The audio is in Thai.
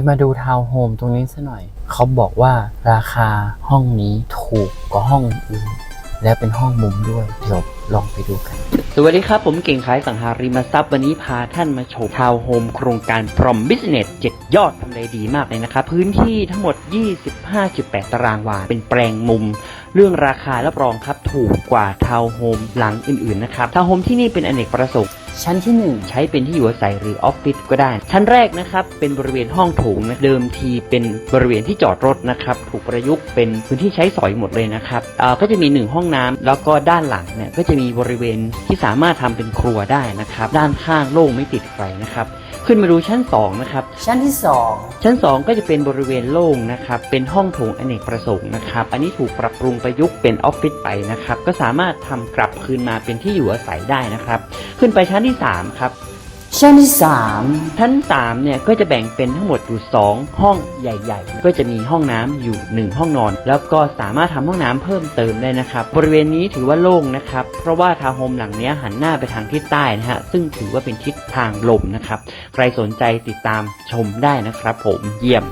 มาดูทาวน์โฮมตรงนี้ซะหน่อย เขาบอกว่าราคาห้องนี้ถูกกว่าห้องอื่น และเป็นห้องมุมด้วย เดี๋ยวลองไปดูกัน สวัสดีครับ ผมเก่งขายสังหาริมทรัพย์วันนี้พาท่านมาชมทาวน์โฮมโครงการ From Business 7ยอดทำเลดีมากเลยนะครับ พื้นที่ทั้งหมด 25.8 ตารางวา เป็นแปลงมุม เรื่องราคารับรองครับถูกกว่าทาวน์โฮมหลังอื่นๆนะครับ ทาวน์โฮมที่นี่เป็นอเนกประสงค์ ชั้นที่หนึ่งใช้เป็นที่อยู่อาศัยหรือออฟฟิศก็ได้ ชั้นแรกนะครับเป็นบริเวณห้องโถงนะเดิมทีเป็นบริเวณที่จอดรถนะครับถูกประยุกต์เป็นพื้นที่ใช้สอยหมดเลยนะครับอ่าก็จะมีหนึ่งห้องน้ำแล้วก็ด้านหลังเนี่ยก็จะมีบริเวณที่สามารถทำเป็นครัวได้นะครับด้านข้างโล่งไม่ติดไฟนะครับ ขึ้นมาดูชั้นสองนะครับ ชั้นที่สองชั้น 2 ก็จะเป็นบริเวณโล่งนะครับ เป็นห้องโถงอเนกประสงค์นะครับ อันนี้ถูกปรับปรุงประยุกต์เป็นออฟฟิศไปนะครับ ก็สามารถทำกลับคืนมาเป็นที่อยู่อาศัยได้นะครับ ขึ้นไปชั้นที่ 3 ครับ ชั้นที่สามชั้น3เนี่ยก็จะแบ่งเป็นทั้งหมดอยู่ 2 ห้องใหญ่ๆ ก็จะมีห้องน้ำอยู่ 1 ห้องนอน แล้วก็สามารถทำห้องน้ำเพิ่มเติมได้นะครับ บริเวณนี้ถือว่าโล่งนะครับ เพราะว่าทาวน์โฮมหลังเนี้ยหันหน้าไปทางทิศใต้นะฮะ ซึ่งถือว่าเป็นทิศทางลมนะครับ ใครสนใจติดตามชมได้นะครับผมเยี่ยม